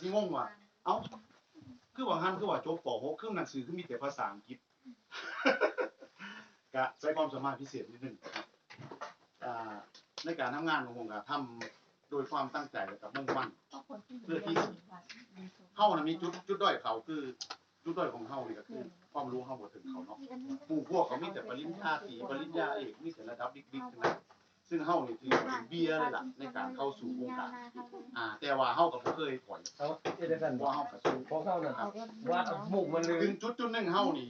สิงงว่า เอ้า คือว่าหันคือว่าจบป .6 คือหนังสือคือมีแต่ภาษาอังกฤษก็ใช้ความสามารถพิเศษนิดนึงครับอ่าในการทำงานของผมก็ทำโดยความตั้งใจและกับมุ่งมั่นเพื่อที่สิเฮานะมีจุดจุดด้อยเขาคือจุดด้อยของเฮานี่ก็คือความรู้เฮาบ่ถึงเขาเนาะหมู่พวกเขามีแต่ปริญญาตรีปริญญาเอกมีแต่ระดับบิ๊กๆทั้งนั้น ซึ่งเฮานี่ถือว่าเป็นเบียร์เลยล่ะในการเข้าสู่วงการอ่า แต่ว่าเฮาก็บ่เคยถอยเขาเอ็ดกันเพราะว่าเฮาก็สู้ของเขาน่ะว่าหมุกมันเลยถึงจุดจุดหนึงเฮานี่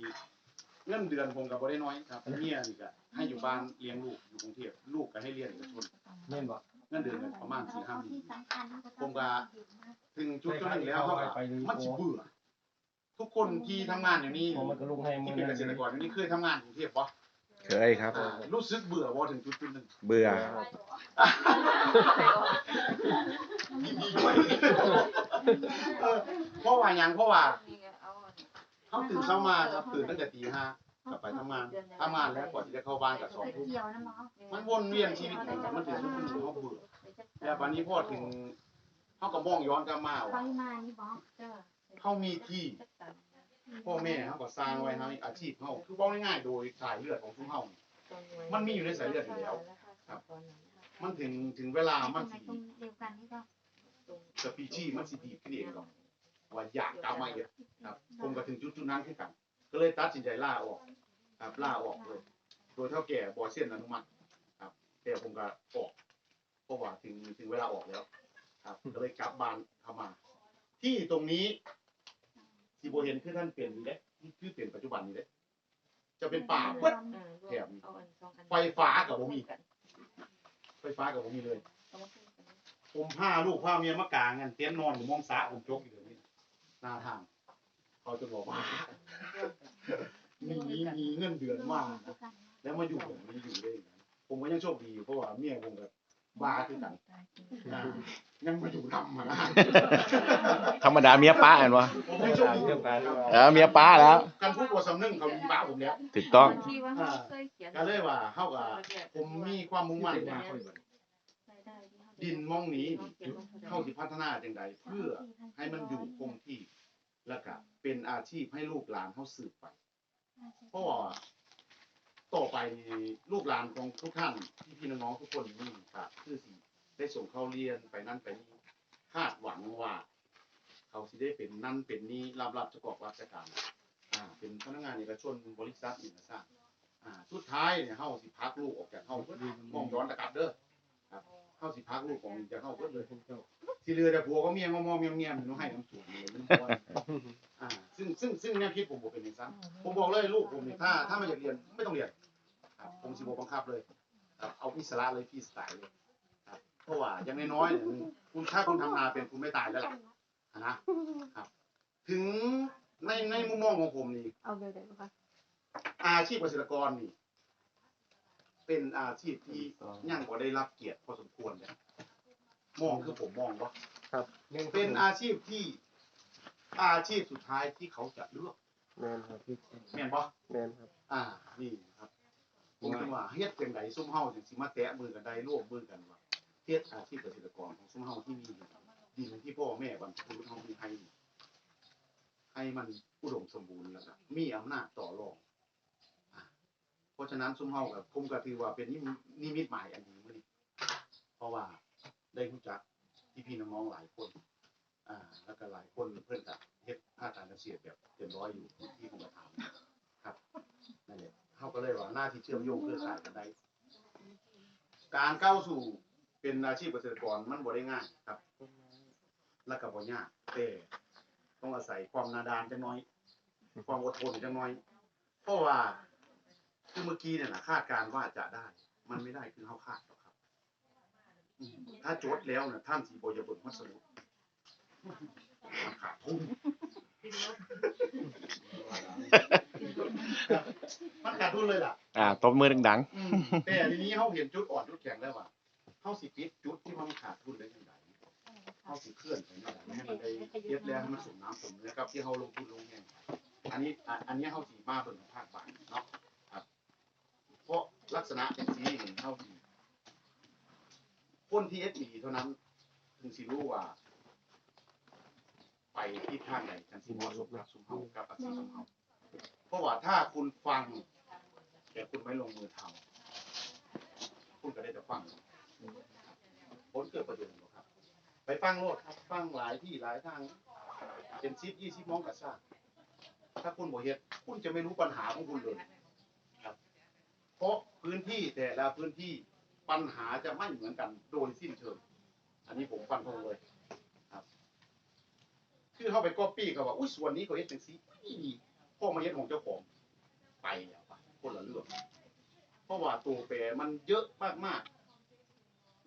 เงินเดือนผมก็บ่ได้น้อยครับเมียนี่ก็ให้อยู่บ้านเลี้ยงลูกอยู่กรุงเทพลูกก็ให้เรียนเอกชนแม่นบ่เงินเดือนก็ประมาณ4-5หมื่น ผมก็ ถึงจุดจุดหนึงแล้วเฮาก็มันสิเบื่อทุกคนที่ทำงานอยู่นี่ พอมันก็ลงให้มืที่อเป็นเกษตรกรอยู่นี่เคยทำงานกรุงเทพบ่ เคยครับ อ่ารู้สึกเบื่อบ่ถึงจุดจุดหนึงเบื่อยินดีด้วยเออเพราะว่าหยังเพราะว่าเขาตื่นเช้ามาครับตื่นตั้งแต่ตีห้ากลับไปทำงานทำงานแล้วกว่าที่จะเข้าบ้านกับสองทุ่มเกี่ยวนะหมอมันวนเวียนชีวิตของมันถึงจุดหนึงเขาเบื่อแล้ววันนี้พอถึงเขาก็มองย้อนกลับมาปว่าริมาณนี่บอกเขามีที่ พ่อแม่เขาก็สร้างไว้ให้อาชีพเขาคือบอกง่ายๆโดยสายเลือดของทุกเฮานี่มันมีอยู่ในสายเลือดอยู่แล้วครับ มันถึงถึงเวลามันทำไมสิตรงเดียวกันนี่ก็สปีชีส์มันสิดีขึ้นเองหรอกว่าอยากกลับมาอีกครับผมก็ถึงจุดจุดๆนั้นคือกัน ก็เลยตัดสินใจล่าออกครับล่าออกเลยโดยเท่าแก่บอเส้นอนุมัติครับ แต่ผมก็ออกเพราะว่าถึงถึงเวลาออกแล้ว ครับก็เลยกลับบ้านเข้ามา ที่ตรงนี้ ที่โบเห็นคือท่านเปลี่ยนนี่เด้ที่คือเปลี่ยนปัจจุบันนี่เด้จะเป็นป่าเบิดไฟฟ้ากับผมมีไฟฟ้ากับผมมีเลยผมพาลูกพาเมียมากางกันเตียนนอนอยู่มองสาผมจกอยู่เดี๋ยวนี้หน้าทาง เขาจะบอกว่ามีมีเงินเดือนมากแล้วมาอยู่แบบนี้อยู่ได้ยังไงผมก็ยังโชคดีอยู่เพราะว่าเมียผมกับบ้าคือกัน อ่า ยังมาอยู่ทำมาธรรมดาเมียป้าเห็นวะผมยังโชคดีอยู่เออเมียป้าแล้วกันพูดว่าสำนึกเขามีบ้าผมแล้วถูกต้องก็เลยว่าเข้ากับผมมีความมุ่งมั่นมากดินมองนี้เข้าที่พัฒนาจังใดเพื่อให้มันอยู่คงที่แล้วก็เป็นอาชีพให้ลูกหลานเขาสืบไป เพราะว่าต่อไปนี่ลูกหลานของทุกท่านพี่พี่น้องๆทุกคนนี่ก็คือสิ ได้ส่งเขาเรียนไปนั่นไปนี่คาดหวังว่า เขาสิได้เป็นนั่นเป็นนี่รับรับจะกอกราชการอ่าเป็นพนักงานเอกชนบริษัทอินสร้างอ่าสุดท้ายเนี่ยเฮาสิพักลูกออกจากเฮาเพิ่นมองย้อนตะกลับเด้อครับเฮาสิพักลูกของจากเฮาเพิ่นเลยที่เรือแต่ผัวก็เมียงอมๆเมียมๆมันให้น้ำสูงเลยมันบ่ว่าอ่าซึ่งซึ่งซึ่งแนวคิดผมบ่เป็นอย่างนั้นผมบอกเลยลูกผมเนี่ยถ้าถ้าไม่อยากเรียนไม่ต้องเรียนครับผมสิบ่บังคับเลยครับเอาอิสระเลยพี่สไตล์เลย เพราะว่าอย่างน้อยๆเนี่ยคุณถ้าคุณทำนาเป็นคุณไม่ตายแล้วล่ะนะครับ ถึงในในมุมมองของผมนี่ เอาเดี๋ยวเดี๋ยวค่ะอาชีพเกษตรกรนี่ เป็นอาชีพที่ยังบ่ได้รับเกียรติพอสมควรเนี่ยมองคือผมมองว่าครับเป็นอาชีพที่ อาชีพสุดท้ายที่เขาจะเลือกแม่นครับพี่แม่นบ่แม่นครับ อ่านี่ครับผมคิดว่าเฮ็ดจังไดซุ่มเฮาจังสิมาแตะมือกันได้ร่วมมือกันว่า เฮ็ดอาชีพเกษตรกรของซุ่มเฮาที่นี่ดินที่พ่อแม่บรรพบุรุษเฮามีให้ให้มันอุดมสมบูรณ์แล้วก็มีอำนาจต่อรองเพราะฉะนั้นซุมเฮากับผมก็ถือว่าเป็นนิมิตหมายอันดีมื้อนี้เพราะว่าได้รู้จักพี่พี่น้องหลายคนอ่าแล้วก็หลายคนเพื่อนกับเฮ็ดภาคการเกษตรแบบเต็มร้อยอยู่ที่ผมก็ถามครับนั่นแหละเฮาก็เลยว่าหน้าที่เชื่อมโยงเครือข่ายกันได้การก้าวสู่ เป็นอาชีพเกษตรกรมันบ่ได้ง่ายครับ และก็บ่ยากแต่ต้องอาศัยความหนาดานจังน้อย ความอดทนจังน้อย เพราะว่าคือเมื่อกี้เนี่ยนะคาดการณ์ว่าจะได้ มันไม่ได้คือเขาคาดหรอกครับอืมถ้าจดแล้วนะท่านสีโบอยาเบิกมัสมุดมันขาดทุน มันขาดทุนเลยล่ะ อ่าตบมือดัง อืมแต่ทีนี้เขาเห็นจุดอ่อนจุดแข็งแล้วว่า เขาสิปิดจุดที่มันขาดทุนได้ยังไงเขาสิเคลื่อนไปยังไงให้มันได้เย็บแล้วให้มันสมน้ำสมเนื้อครับ ที่เขาลงทุนลงแรงอันนี้อะอันนี้เขาสีมาเบิ่งภาคบายเนาะเพราะลักษณะเป็นสีนี่เท่าที่คนที่เอสดีเท่านั้นถึงสิรู้ว่า ไปที่ทางไหนกันสิเหมาะสมกับสุมเฮากับอาชีพของเฮาเพราะว่าถ้าคุณฟังแต่คุณไม่ลงมือทำคุณก็ได้แต่ฟัง ผลเกิดประโยชน์หรอกครับ ไปฟังโลดครับ ฟังหลายที่หลายทาง เป็นซิปยี่สิบมองกระซ่าถ้าคุณบ่เฮ็ดคุณจะไม่รู้ปัญหาของคุณเลยครับ เพราะพื้นที่แต่ละพื้นที่ปัญหาจะไม่เหมือนกันโดยสิ้นเชิง อันนี้ผมฟันธงเลยครับ คือเข้าไปก๊อปปี้ก็ว่าอุ้ยส่วนนี้เขาเฮ็ดจังซี่พ่อมาเฮ็ดของเจ้าของไปแล้วปะคนละเรื่องเพราะว่าตัวแปรมันเยอะมากๆ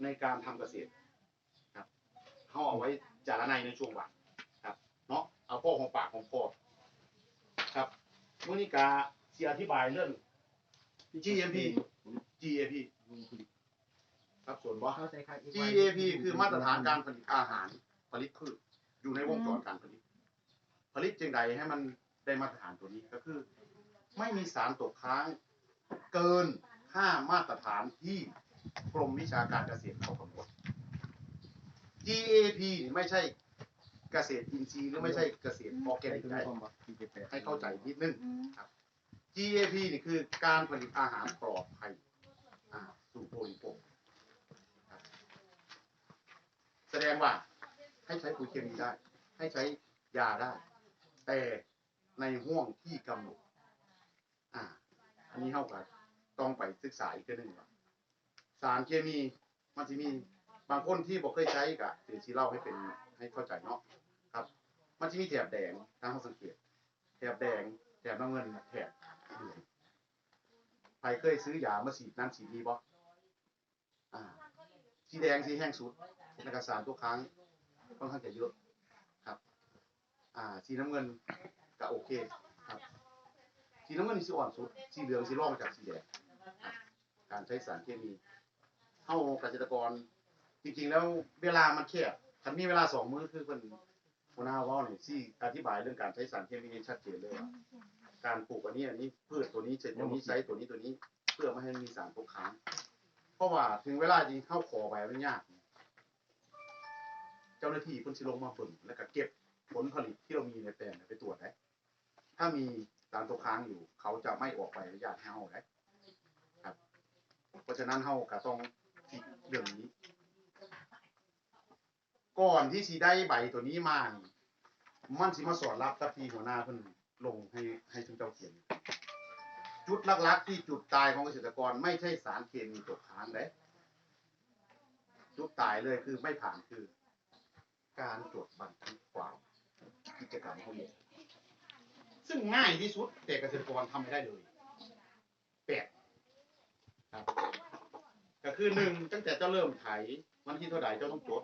ในการทำเกษตรครับเขาเอาไว้จาระในในช่วงบ่ายครับเนาะเอาพ่อของปากของคอครับมื่อนี้กาเสียอธิบายเรื่อง GMP GAP ครับส่วนว่า GAP คือมาตรฐานการผลิตอาหารผลิตพืชอยู่ในวงจรการผลิต ผลิตจึงใดให้มันได้มาตรฐานตัวนี้ก็คือ ไม่มีสารตกค้างเกินค่ามาตรฐานที่ กรมวิชาการเกษตรเขากำหนด GAP ไม่ใช่เกษตรอินทรีย์หรือไม่ใช่เกษตรออร์แกนิกได้ให้เข้าใจนิดนึงครับ GAP นี่คือการผลิตอาหารปลอดภัยสู่ผู้บริโภคแสดงว่าให้ใช้ปุ๋ยเคมีได้ ให้ใช้ยาได้ แต่ในห่วงที่กำหนดอ่า อันนี้เท่ากับต้องไปศึกษาอีกทีหนึ่ง สารเคมีมันจะมีบางคนที่บอกเคยใช้กะเดี๋ยวชีเล่าให้เป็นให้เข้าใจเนาะครับ มันจะมีแถบแดงทางเขาสังเกตแถบแดงแถบน้ำเงินแถบเหลืองใครเคยซื้อยามาฉีดนั่นฉีดนี่บ่อ่าสีแดงสีแห้งสุดในกระสารทุกครั้งค่อนข้างจะเยอะครับ อ่า สีน้ำเงินก็โอเคครับ สีน้ำเงินนี่สีอ่อนสุด สีเหลืองสีร่องจากสีแดงการใช้สารเคมี เข้าเกษตรกร จริงๆ แล้วเวลามันแคบคันมีเวลาสองมื้อคือคนหัวหน้าว่าเนี่ยที่อธิบายเรื่องการใช้สารเคมีชัดเจนเลยว่าการปลูกอันนี้อันนี้พืชตัวนี้เสร็จตัวนี้ใช้ตัวนี้ตัวนี้ เพื่อไม่ให้มีสารตกค้างเพราะว่าถึงเวลาจริงเข้าขอไปมันยากเจ้าหน้าที่เพิ่นสิลงมาเบิ่งแล้วก็เก็บผลผลิตที่เรามีในแปลงไปตรวจได้ถ้ามีสารตกค้างอยู่ เขาจะไม่ออกใบอนุญาตให้เฮาได้ครับ เพราะฉะนั้นเฮาก็ต้อง คิดเรื่องนี้ ก่อนที่สิได้ใบตัวนี้มานี่มันสิมาสอนรับกับที่หัวหน้าเพิ่นลงให้ให้ทุกเจ้าเขียน จุดหลักๆที่จุดตายของเกษตรกรไม่ใช่สารเคมีตกค้างเลยจุดตายเลยคือไม่ผ่านคือ การจดบันทึกความกิจกรรมของเด็กซึ่งง่ายที่สุดแต่เกษตรกรทำไม่ได้เลยแปดครับ ก็คือหนึ่งตั้งแต่เจ้าเริ่มไถวันที่เท่าไหร่เจ้าต้องจด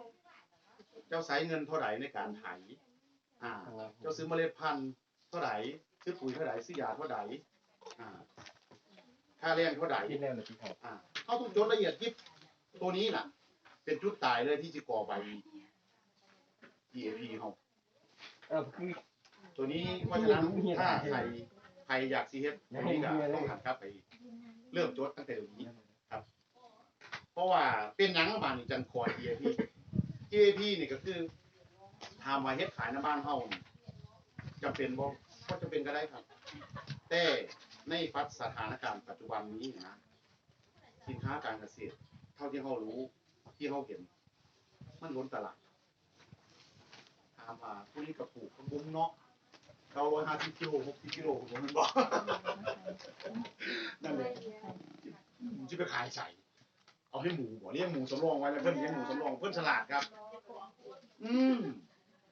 เจ้าใช้เงินเท่าไหร่ในการไถอ่า เจ้าซื้อเมล็ดพันธุ์เท่าไหร่ซื้อปุ๋ยเท่าไหร่ซื้อยาเท่าไหร่อ่าค่าแรงเท่าไหร่ที่แน่เลยพี่ครับอ่าเขาต้องจดละเอียดยิบตัวนี้ล่ะ เป็นจุดตายเลยที่จะก่อใบ EAP เขาเออคือ ตัวนี้เพราะฉะนั้นถ้าใครใครอยากซีเฮ็ดตัวนี้ก็ต้องหันกลับไป เริ่มจดตั้งแต่เดี๋ยวนี้ เพราะว่าเป็นหยังบางนี่จังคอย EAP EAP นี่ก็คือทำมาเฮ็ดขายในบ้านเฮานี่จำเป็นบ่ก็จำเป็นก็ได้ครับ แต่ในปัจสถานการณ์ปัจจุบันนี้นะสินค้าการเกษตร เท่าที่เฮารู้ที่เฮาเห็น มันล้นตลาดถามว่าผู้นี้ก็ปลูกข้งเนาะเก้าร้อยห้าสิบกิโลหกสิบกิโลผมมันบอกนั่นแหละผมจะไปขายใส่ เอาให้หมูบ่เลี้ยงหมูสำรองไว้แล้วเพิ่นเลี้ยงหมูสำรองเพิ่นฉลาดครับ อืม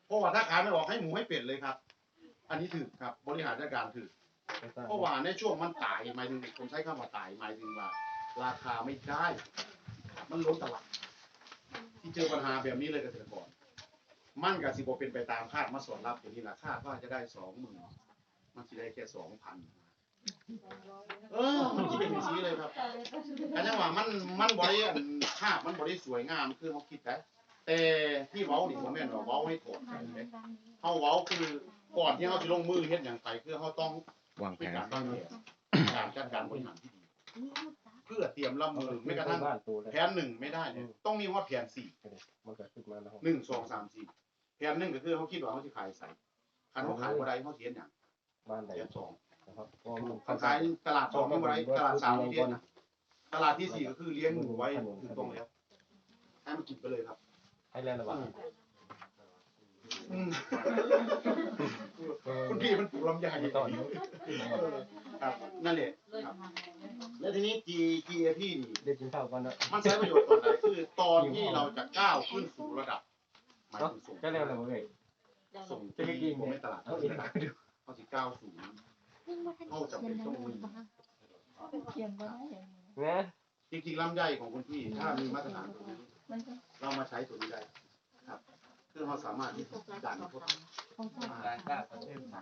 เพราะว่าถ้าขายไม่ออกให้หมูให้เป็ดเลยครับ อันนี้ถือครับ บริหารจัดการถือเพราะว่าในช่วงมันตายหมายถึงผมใช้คำว่าตายหมายถึงว่า ราคาไม่ได้ มันล้นตลาดที่เจอปัญหาแบบนี้เลยเกษตรกรมันกับสิบเป็นไปตามคาดมาสอนรับอย่างนี้แหละคาดว่าจะได้สองหมื่นมันสิได้แค่สองพัน เออ มันคิดเป็นอย่างนี้เลยครับแต่จังหวะมันมันบริภาพมันบริสวยงามคือเขาคิดแต่แต่ที่เว้านี่ผมแม่นว่าเว้าให้ถอดใจเลยเขาเว้าคือก่อนที่เขาจะลงมือเฮ็ดอย่างไรคือเขาต้องวางแผเป็นนการวางแผนการจัดการบริหารที่ดีเพื่อเตรียมรับมือไม่กระทั่งบ้านตัวเลยแผนหนึ่งไม่ได้เนี่ยต้องมีว่าแผนสี่ มันเกิดขึ้นมาแล้วหนึ่งสองสามสี่แผนหนึ่งก็คือเขาคิดว่าเขาจะขายใส่คันเขาขายบ่ได้เขาเสียอย่างบ้านไหนเสียสอง นะครับเพราะมันเขาขายตลาดสองไม่บ่ได้ตลาดสามเขาเสียนะตลาดที่สี่ก็คือเลี้ยงหมูไว้ถูกต้องแล้วให้มันกินไปเลยครับให้แล้วหรือเปล่าอืมคุณพี่มันปลูกลำไยไม่ต้องครับ นั่นแหละครับ แล้วทีนี้ G G A P นี่ได้กินข้าวก่อนนะมันใช้ประโยชน์ตอนไหนคือตอนที่เราจะก้าวขึ้นสู่ระดับหมายเนาะถึงส่งก็แล้วเลยเว้ยส่งจะไม่กิที่นผมไม่ตลาดเอาเขาอีกจะเขาจะก้าวสู่ เขาจะเป็นต้องมีเขียนบ่ได้นะจริงๆลำไยของคุณพี่ถ้ามีมาตรฐานตรงนี้มันก็เรามาใช้ตัวนี้ได้ครับคือเราสามารถที่จะดันพวกของท่าน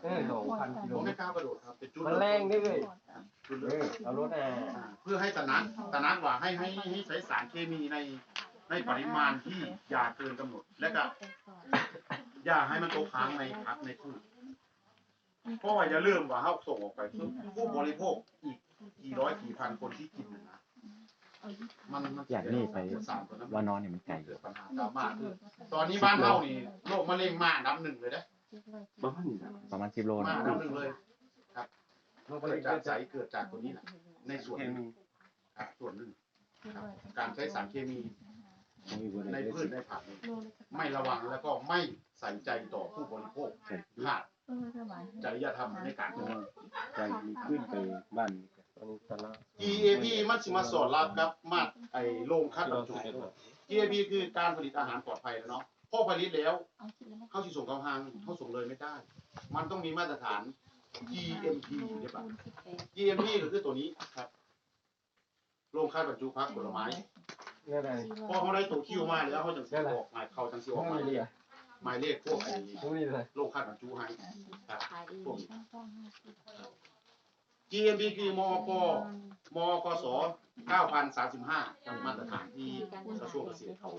เออสองพันกิโลผมไม่กล้ากระโดดครับเป็นจุดมันแรงด้วยเลยจุดเอเริ่มอเอารถอะอ่าเพื่อให้ตระหนักตระหนักว่าให้ให้ให้ใช้สารเคมีในในปริมาณที่อย่าเกินกำหนด และก็อย่าให้มันตกค้างในพักในพืช เพราะว่าอย่าลืมว่าเขาส่งออกไปคือผู้บริโภคอีกกี่ร้อยกี่พันคนที่กินนะมันมันอยากนี่ไป สารตัวนั้นว่านอนเนี่ยมันไกลเกิดปัญหาตามมาคือตอนนี้บ้านเฮานี่โรคมะเร็งมาอันดับหนึ่งเลยนะประมาณสิบโลมานะอันดับหนึ่งเลยมันก็เกิเลดยจากสายเกิดจากตัวนี้แหละในส่วนหนึ่งครับส่วนหนึ่งครับการใช้สารเคมีในพืชในผักนี่ไม่ระวังแล้วก็ไม่ใส่ใจต่อผู้บริโภคขาด เออสบายจริยธรรมในการกินใจขึ้นไปบ้านตอนนี้ตลาด GAP มันสิมาสอดรับกับมาตรไอ้โรงคัดบรรจุ GAP คือการผลิตอาหารปลอดภัยแล้วเนาะพอผลิตแล้ว เอาคิดแล้วเข้าสิส่งเข้าห้างเข้าส่งเลยไม่ได้ มันต้องมีมาตรฐาน GMP ใช่ปะ GMP ก็คือตัวนี้ครับ โรงคัดบรรจุผักผลไม้นี่อะไรพอเขาได้ตัวคิวมาแล้วเขาจังสิออกหมายเขาจังสิออกหมายเลข หมายเลขพวกไอ้ตรงนี้เลยโรงคัดบรรจุให้ครับขายดี GMP คือมกมกส9,035มาตรฐานที่กระทรวงเกษตรเขา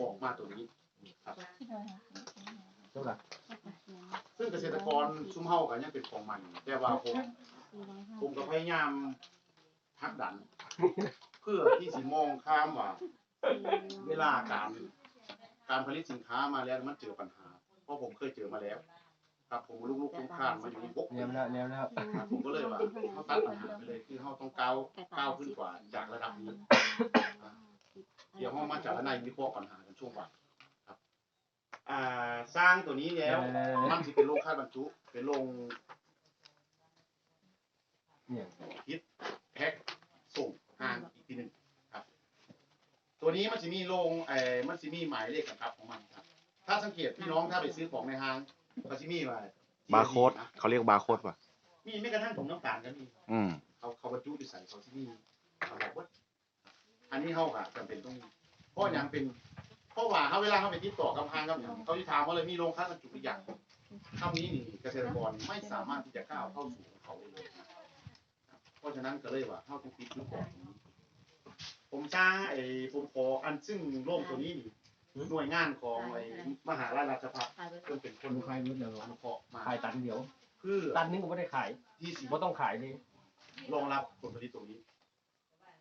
ออกมาตัวนี้ครับเท่าไหร่ซึ่งเกษตรกรซุ้มเฮากันยังเป็นของมัน แต่ว่าผมผมก็พยายามพักดัน เพื่อที่สิมองข้ามว่า เวลาการ การผลิตสินค้ามาแล้วมันเจอปัญหา เพราะผมเคยเจอมาแล้ว ครับผมลุกลุกคลุกคลานมาอยู่ในบกเนียมแล้วเนียมแล้วครับผมก็เลยว่าเขาตัดปัญหาไปเลยคือเขาต้องก้าวก้าวขึ้นกว่าจากระดับนี้อ่าเดี๋ยวเขามาจากในวิเคราะห์ปัญหากันช่วงวันครับอ่าสร้างตัวนี้แล้วมันจะเป็นโรงคาดบรรจุเป็นโรงเนี่ยแพ็คส่งห้างอีกทีหนึ่งครับ ตัวนี้มันจะมีโรงเอ่อมันจะมีหมายเลขกำกับของมันครับ ถ้าสังเกตพี่น้องถ้าไปซื้อของในห้างมันจะมีว่าบาร์โค้ดเขาเรียกบาร์โค้ดป่ะ มีไม่กระทั่งถุงน้ำตาลก็มีอืมเขาเขาบรรจุอยู่ใส่เขาที่นี่เขาบอกว่าอันนี้เขาค่ะจำเป็นต้องมีเพราะอย่างเป็นเพราะว่าเขาเวลาเขาไปติดต่อกับห้างกับอย่างเขาจะถามว่าเลยมีโรงคัดบรรจุหรือยังคำนี้นี่เกษตรกรไม่สามารถที่จะก้าวเข้าสู่ของเขาได้เลยนะครับเพราะฉะนั้นก็เลยว่าเขาต้องปิดจุดบอดตรงนี้ ผมจ้างไอ้ผมขออันซึ่งโรงตัวนี้นี่หน่วยงานของไอ้มหาลัยราชภัฏเพิ่นเป็นคนคนขายรถเดี๋ยวอนุเคราะห์มาขายตันเดียวเพื่อตันนึงก็ไม่ได้ขายที่สิไม่ต้องขายเลยรองรับผลผลิตตรงนี้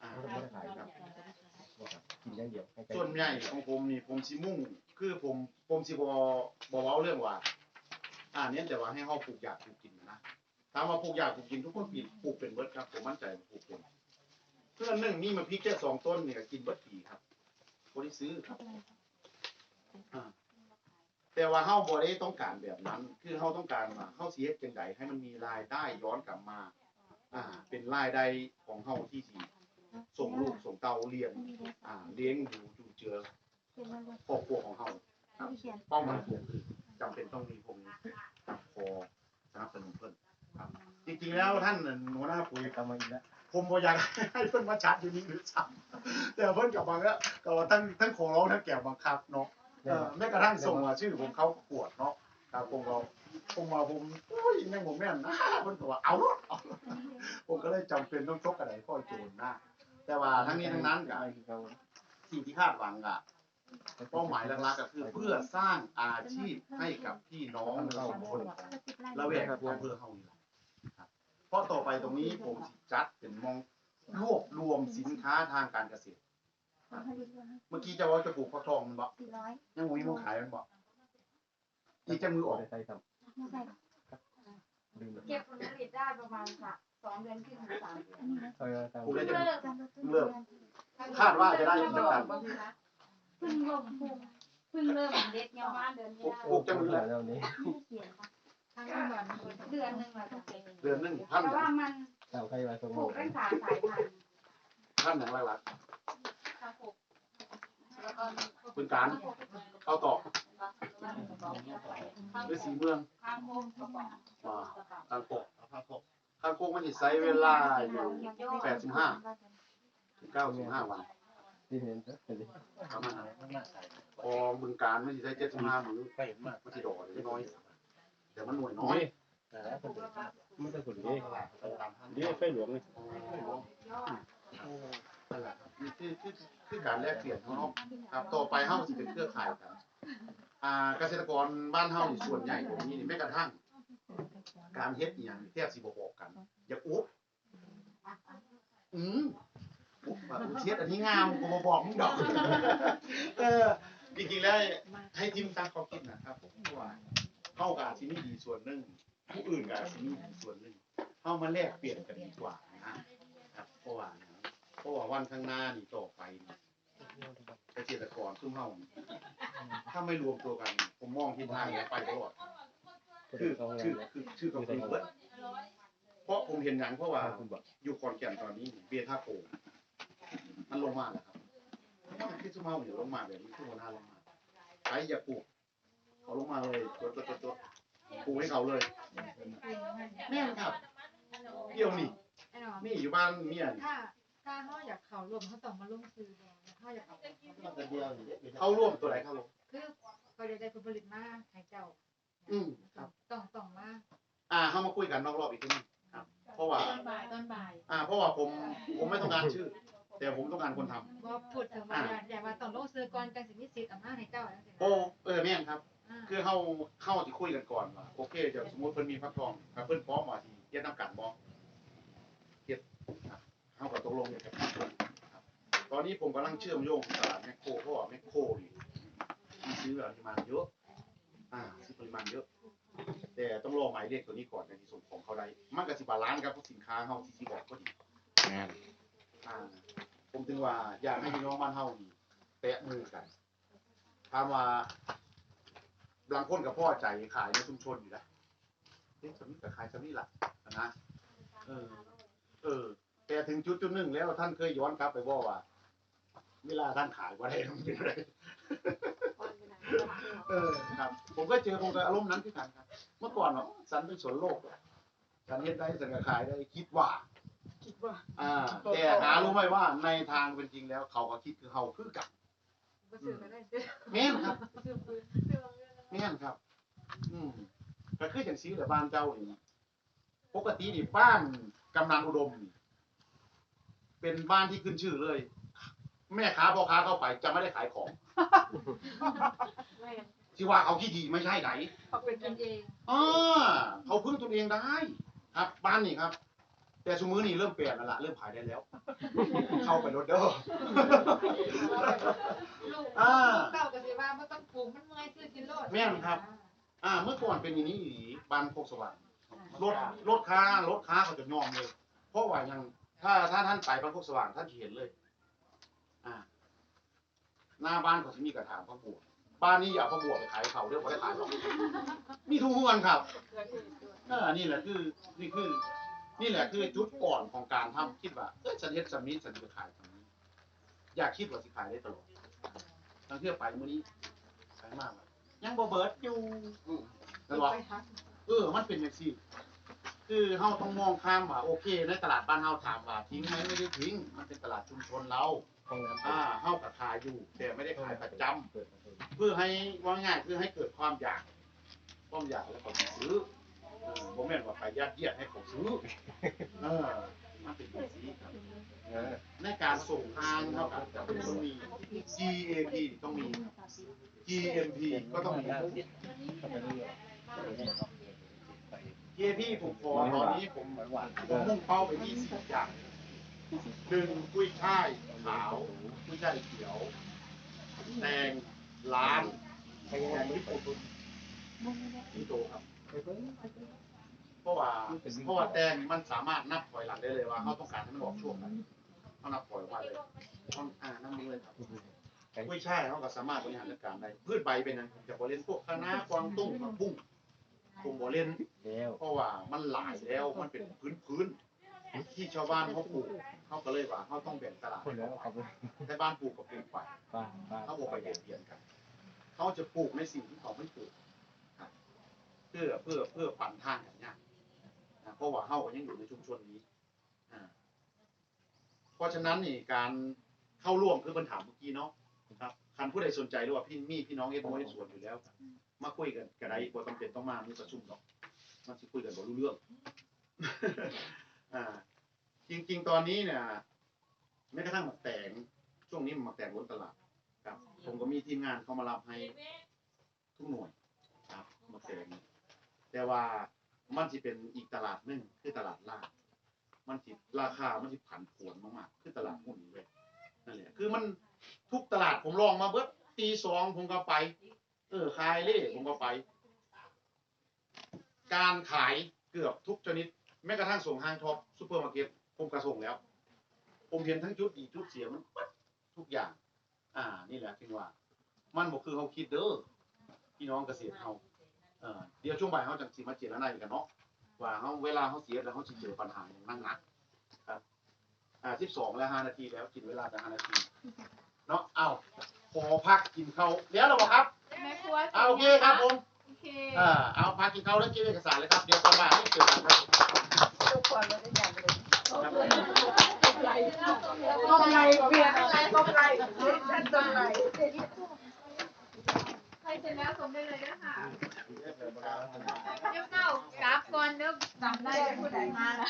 อ่าไม่ได้ขายครับกินอย่างเดียวให้ใจส่วนใหญ่ของผมนี่ผมสิมุ่ง คือผมผมสิบ่บ่เว้าเรื่องว่า อ่าเน้นแต่ว่าให้เฮาปลูกอยากปลูกกินนะถามว่าปลูกอยากปลูกกินทุกคนปลูกปลูกเป็นเบิดครับผมมั่นใจว่าปลูกเป็น เพื่อนหนึ่งมีมาพริกแค่สองต้นนี่ก็กินเบิดปีครับบ่ได้ซื้อครับอ่าแต่ว่าเฮาบ่ได้ต้องการแบบนั้น คือเฮาต้องการว่าเฮาสิเฮ็ดจังไดให้มันมีรายได้ย้อนกลับมา อ่า เป็นรายได้ของเฮาที่สิส่งลูกส่งเต้าเรียน อ่า เลี้ยงดูจูเจือครอบครัวของเฮาครับเป้าหมายผมคือจำเป็นต้องมีผมครับพอสนับสนุนเพิ่นครับ จริงๆแล้วท่านหัวหน้าปุ๋ยกำมาอีกแล้ว ผมบ่อยากให้เพิ่นมาชัดอยู่นี่หรือซ้ำแต่เพิ่นกลับมาก็ก็ว่าทั้งทั้งขอร้องทั้งแก่บังคับเนาะเออแม้กระทั่งส่งว่าชื่อผมเข้าประกวดเนาะครับผมก็ผมว่าผมอุ้ยยังผมแม่นนะเพิ่นก็ว่าเอารถเอารถผมก็เลยจำเป็นต้องชกกระไดพ่อโจรนะแต่ว่าทั้งนี้ทั้งนั้นก็สิ่งที่คาดหวังอะเป้าหมายหลักๆก็คือเพื่อสร้างอาชีพให้กับพี่น้องเราคนละแวกอำเภอเฮานี่แหละครับเพ ราะต่อไปตรงนี้ผมสิจัดเป็นมองรวบรวมสินค้าทางการเกษตร เมื่อกี้จะว่าจะปลูกฟักทองมันบอกสี่ร้อยยังบ่มีมองขายมันบอกอีกจะมือออกใส่ซ้ไม่ใส่ำลืมเลยเก็บผลผลิตได้ประมาณสักสองเดือนครึ่งถึงสามเดือนเออตามปลูกได้จะเลิกเริ่มคาดว่าจะได้กี่ตันเพิ่งเริ่มปลูกเพิ่งเริ่มเด็ดเงาบ้านเดือนปลูนี้กปลูกจะมือแล้วนี้เขียนปะ ทางก่อนเดือนหนึ่งแหละจะเป็นเดือนหนึงพันแต่หนึ่ว่างมันตามใครมาสมปมลูกติตั้งสามสายพันธุ์พันหนึ่งหลักข้าวโพดแล้วก็ๆพื้นการเข้าต่อหรือสีเมืองข้างโพดกระป๋องมาทางโคกทางโคกทางโคกมันสิใช้เวลาอยู่แปดสิบห้าถึงเก้าสิบห้าวันที่เห็นก็เป็นประมาณนั้นพอบึงการมันสิใช้เจ็ดสิบห้ามื้อมันสิดอกน้อย แต่มันหน่วยน้อยไม่ได้ผลดีดีไฟหลวงเลยนั่นแหละนี่คือคือคือการแลกเปลี่ยนของเราครับต่อไปเฮาสิเป็นเครือข่ายกันอ่าเกษตรกรบ้านเฮานี่ส่วนใหญ่เดี๋ยวนี้นี่แม้กระทั่ง การเฮ็ดอหย่างแทบสิบ่บอกกัน อย่าอุ๊บอืมอุ๊บว่าอุ๊บเทียดอันนี้งามกูบ่บอกมึงดอก เออจริงๆแล้วให้ทีมตามความคิดนะครับผมว่า เฮากับอาจสิมีดีส่วนหนึ่งผู้อื่นกับอาจสิมีดีส่วนหนึ่งเฮามาแลกเปลี่ยนกันดีกว่านะครับเพราะว่าเพราะว่าวันข้างหน้านี่ต่อไปเกษตรกรซุ่มเฮาถ้าไม่รวมตัวกัน ผมมองทิศทางนี้ไปตลอดคือคือคือคือกับคุณเบิดเพราะผมเห็นหนังเพราะว่าอยู่ขอนแก่นตอนนี้เบียร์ท่าโกมันลงมาแล้วครับมันคือสมาอยู่ลงมาแบบนี้คือหัวหน้าลงมาใครอย่าปลูก เอาลงมาเลยตัวตัวตัวตัวปลูกให้เขาเลยแม่นครับเดี่ยวนี่ไอ้หนอนี่อยู่บ้านเมียนี่ถ้าถ้าเขาอยากเขารวมเขาต้องมาลงซื้อแดงถ้าอยากเอาเขาร่วมตัวไหนครับผมคือก็จะได้ผลผลิตมาให้เจ้าอืมครับต้องต้องมาอ่าเข้ามาคุยกันนอกรอบอีกทีนึงครับ เพราะว่าตอนบ่ายตอนบ่ายอ่า เพราะว่าผมผมไม่ต้องการชื่อ แต่ผมต้องการคนทำบ่พูดถึงว่าอยากอยากว่าต้องลงซื้อก่อนจังสิมีสิทธิ์เอามาให้เจ้าจังซี่โอ้เออแม่นครับอ่า คือเฮาเข้าที่คุยกันก่อนว่าโอเคเดี๋ยวสมมุติเพิ่นมีฟักทองถ้าเพิ่นพร้อมว่าสิเฮ็ดนํกันบ่เฮ็ดครับเฮาก็ตกลงกันครับครับตอนนี้ผมกำลังเชื่อมโยงกับตลาดแมคโครเพราะว่าแมคโครนี่มีซื้อปริมาณเยอะ อ่าซื้อปริมาณเยอะ แต่ต้องรอหมายเลขตัวนี้ก่อนในที่ส่งของเขาได้มันก็สิบาลานซ์กับสินค้าเฮาที่สิบอกก็ดีแม่นอ่าผมถึงว่าอยากให้พี่น้องบ้านเฮานี่แตะมือกันถามว่า บางคนกับพ่อใจขายในชุมชนอยู่แล้วเอ๊ะสำนี้กับขายสำนี้ล่ะนะเออ เออ แต่ถึงจุดจุดหนึ่งแล้วท่านเคยย้อนกลับไปบอกว่าเวลาท่านขายว่าได้มันเป็นอะไรเออครับ ผมก็เจอผมก็อารมณ์นั้นที่กันครับ เมื่อก่อนเนาะสันเป็นสวนโลกสันเฮ็ดได้สันก็ขายได้คิดว่า คิดว่า อ่า แต่หารู้ไหมว่าในทางเป็นจริงแล้ว เขาก็คิดคือเขาคือกันบ่ซื้อก็ได้ซื้อแม่นครับ ซื้อปืนซื้อเงินแม่นครับ อืมก็คืออย่างซีแหละบ้านเจ้านี่ปกตินี่บ้านกำนันอุดมนี่เป็นบ้านที่ขึ้นชื่อเลย แม่ค้าพ่อค้าเข้าไปจะไม่ได้ขายของไม่ที่ว่าเขาขี้ดีไม่ใช่ไหนเขาเป็นกันเองอ่าเขาพึ่งตนเองได้ ครับ บ้านนี่ครับ แต่สมือนี่เริ่มเปลี่ยนแล้วล่ะเริ่มขายได้แล้ว เข้าไปรถเด้อลูกอ่าเต้าก็สิว่าบ่ต้องปลูกมันเมื่อยซื้อกินโลดแม่นครับ อ่า เมื่อก่อนเป็นอย่างนี้อีหลีบ้านโคกสว่างรถรถค้ารถค้าเขาจะยอมเลย เพราะว่ายังถ้าถ้าท่านไปบ้านโคกสว่างท่านจะเห็นเลย อ่า หน้าบ้านเขาจะมีกระถางพระบัวบ้านนี้อย่าเอาพระบัวไปขายเขาเรียกว่าได้ขายหรอกมีทุกคนครับเออนี่แหละคือนี่คือ นี่แหละคือจุดอ่อนของการทำคิดว่าเอ้ยฉันเฮ็ดสำนี้ฉันจะขายสำนี้ อยากคิดว่าสิขายได้ตลอดตั้งเที่ยวไปมื้อนี้ขายมากเลยยังบ่เบิดอยู่อืมนั่นวะเออ มันเป็นอย่างซี่ คือเฮาต้องมองข้ามว่าโอเค ในตลาดบ้านเฮาถามว่าทิ้งไหมไม่ได้ทิ้ง มันเป็นตลาดชุมชนเราห้องน้ำอ่าเฮาก็ขายอยู่ แต่ไม่ได้ขายประจำเปิดประตูเพื่อให้ว่าง่ายเพื่อให้เกิดความอยาก ความอยากแล้วก็ซื้อเออ ผมแม่นว่าไปยัดเยียดให้เขาซื้อเออมันเป็นแบบนี้ครับเออในการส่งทางเท่ากับจะต้องมี GAP ต้องมี GMP ก็ต้องมี GAP ผมขอตอนนี้ผมผมมุ่งเป้าไปที่สี่อย่างหนึ่งกุ้ยช่ายขาวกุ้ยช่ายเขียว แตงล้านแตงญี่ปุ่นที่โตครับ ว่าเพราะว่าแตงมันสามารถนับถอยหลังได้เลยว่าเขาต้องการให้มันออกช่วงไหนเขานับถอยออกมาเลยต้องอ่านั่นเลยครับกุ้ยช่ายเขาก็สามารถบริหารจัดการได้พืชใบเป็นนะจะบริเวณพวกคะน้ากวางตุ้งผักบุ้งกลุ่มบริเวณเพราะว่ามันหลายแล้วมันเป็นพื้นพื้นๆที่ชาวบ้านเขาปลูกเขาก็เลยว่าเขาต้องแบ่งตลาดคนแล้าไปแต่บ้านปลูกกับปลูกไปป้าป้าเขาบอกไปเบียดเบียนกันเขาจะปลูกในสิ่งที่เขาไม่ปลูกเพื่อเพื่อเพื่อปั่นทางกันเนี่ย เพราะว่าเขาก็ยังอยู่ในชุมชนนี้เพราะฉะนั้นนี่การเข้าร่วมคือปัญหาเมื่อกี้เนาะครับคันผู้ใดสนใจหรือว่าพี่มีพี่น้องเอ็ดโมเอ็ดสวนอยู่แล้ว มาคุยกันกระไดบ่จำเป็นต้องมามีประชุมหรอกมันสิคุยกันบ่รู้เรื่องอ่า จริง ๆ ตอนนี้เนี่ยแม้กระทั่งหมักแตงช่วงนี้หมักแตงล้นตลาดครับ ผมก็มีทีมงานเข้ามารับให้ทุกหน่วย ครับมาเสนแต่ว่า มันจะเป็นอีกตลาดหนึ่งคือตลาดล่างมันสิราคา มันสิผันผวนมากๆ คือตลาดหุ้นเว้ยนั่นแหละ คือมันทุกตลาดผมลองมาเบิดตีสองผมก็ไป เออขายเล่ผมก็ไป การขายเกือบทุกชนิด แม้กระทั่งส่งห้างท็อปซูเปอร์มาร์เก็ตผมกระส่งแล้ว ผมเห็นทั้งจุดดีจุดเสียมันทุกอย่าง อ่า นี่แหละที่ว่า มันบอกคือเขาคิดเด้อพี่น้องเกษตรเฮา เออเดี๋ยวช่วงบ่ายเฮาจังสิมาเจรนากันเนาะว่าเฮาเวลาเฮาเสียแล้วเฮาสิเจอปัญหาอย่างนั่งหนักครับอ่า12แล้ว5นาทีแล้วกินเวลาไป5นาทีเนาะเอ้าขอพักกินข้าวแล้วเหรอบ่ครับแม่ครัวเอาโอเคครับผมโอเคอ่าเอาพักกินข้าวแล้วเก็บเอกสารเลยครับเดี๋ยวตอนบ่ายให้เจอกันครับทุกคนเราได้อย่างเลยครับกำไรเปลี่ยนอะไรกำไรฉันกำไร ใครเสร็จแล้วส่งได้เลยนะคะเดี๋ยวเก่ากราฟก่อนเดี๋ยวจำได้ผู้ใดมาละ